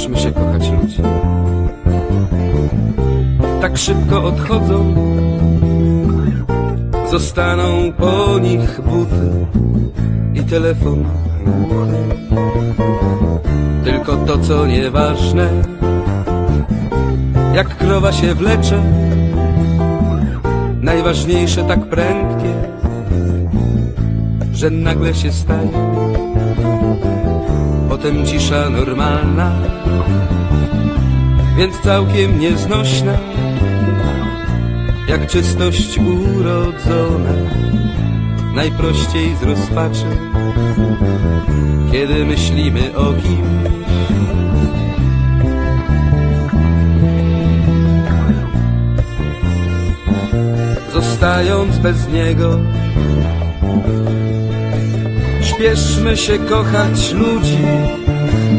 Nauczmy się kochać ludzi. Tak szybko odchodzą, zostaną po nich buty i telefon. Tylko to, co nieważne, jak krowa się wlecze, najważniejsze tak prędkie że nagle się staje. Potem cisza normalna, więc całkiem nieznośna, jak czystość urodzona, najprościej z rozpaczy, kiedy myślimy o kimś. Zostając bez niego, śpieszmy się kochać ludzi,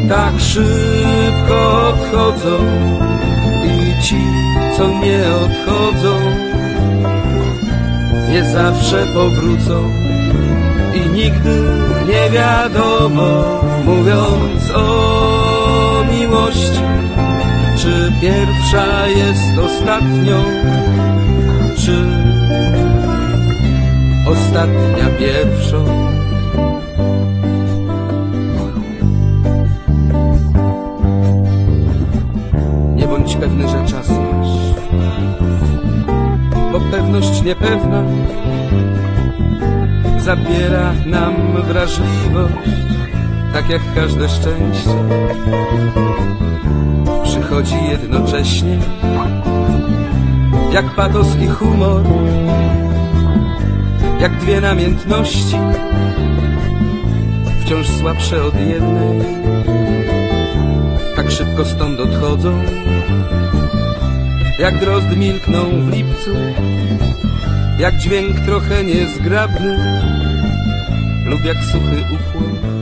tak szybko odchodzą i ci, co nie odchodzą, nie zawsze powrócą i nigdy nie wiadomo, mówiąc o miłości, czy pierwsza jest ostatnią, czy ostatnia pierwszą. Pewny, że czas masz, bo pewność niepewna zabiera nam wrażliwość, tak jak każde szczęście. Przychodzi jednocześnie, jak patos i humor, jak dwie namiętności, wciąż słabsze od jednej szybko stąd odchodzą, jak drozd milkną w lipcu, jak dźwięk trochę niezgrabny, lub jak suchy ukłon